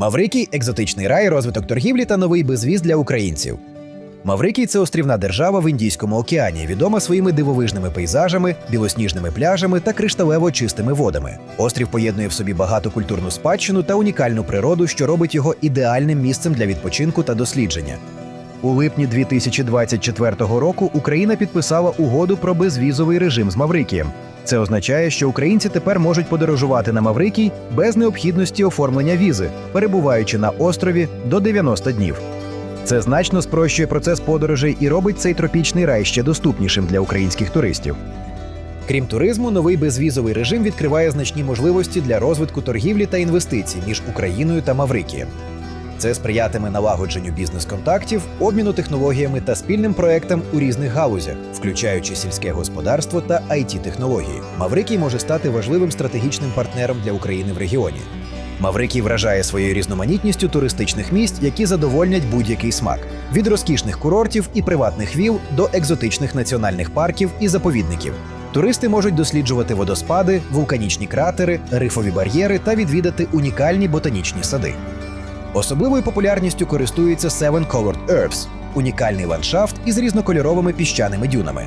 Маврикій екзотичний рай, розвиток торгівлі та новий безвіз для українців. Маврикій це острівна держава в Індійському океані, відома своїми дивовижними пейзажами, білосніжними пляжами та кришталево чистими водами. Острів поєднує в собі багату культурну спадщину та унікальну природу, що робить його ідеальним місцем для відпочинку та дослідження. У липні 2024 року Україна підписала угоду про безвізовий режим з Маврикієм. Це означає, що українці тепер можуть подорожувати на Маврикій без необхідності оформлення візи, перебуваючи на острові до 90 днів. Це значно спрощує процес подорожей і робить цей тропічний рай ще доступнішим для українських туристів. Крім туризму, новий безвізовий режим відкриває значні можливості для розвитку торгівлі та інвестицій між Україною та Маврикієм. Це сприятиме налагодженню бізнес-контактів, обміну технологіями та спільним проектам у різних галузях, включаючи сільське господарство та it технології Маврикій може стати важливим стратегічним партнером для України в регіоні. Маврикій вражає своєю різноманітністю туристичних місць, які задовольнять будь-який смак від розкішних курортів і приватних віл до екзотичних національних парків і заповідників. Туристи можуть досліджувати водоспади, вулканічні кратери, рифові бар'єри та відвідати унікальні ботанічні сади. Особливою популярністю користується Seven Colored Earths – унікальний ландшафт із різнокольоровими піщаними дюнами.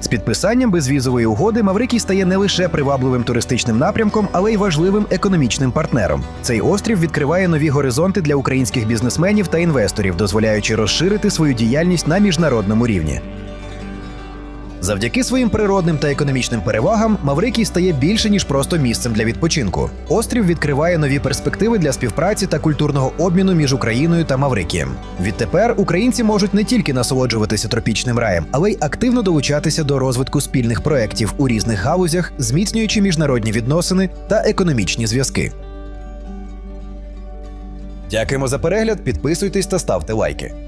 З підписанням безвізової угоди Маврикій стає не лише привабливим туристичним напрямком, але й важливим економічним партнером. Цей острів відкриває нові горизонти для українських бізнесменів та інвесторів, дозволяючи розширити свою діяльність на міжнародному рівні. Завдяки своїм природним та економічним перевагам Маврикій стає більше ніж просто місцем для відпочинку. Острів відкриває нові перспективи для співпраці та культурного обміну між Україною та Маврикієм. Відтепер українці можуть не тільки насолоджуватися тропічним раєм, але й активно долучатися до розвитку спільних проєктів у різних галузях, зміцнюючи міжнародні відносини та економічні зв'язки. Дякуємо за перегляд, підписуйтесь та ставте лайки.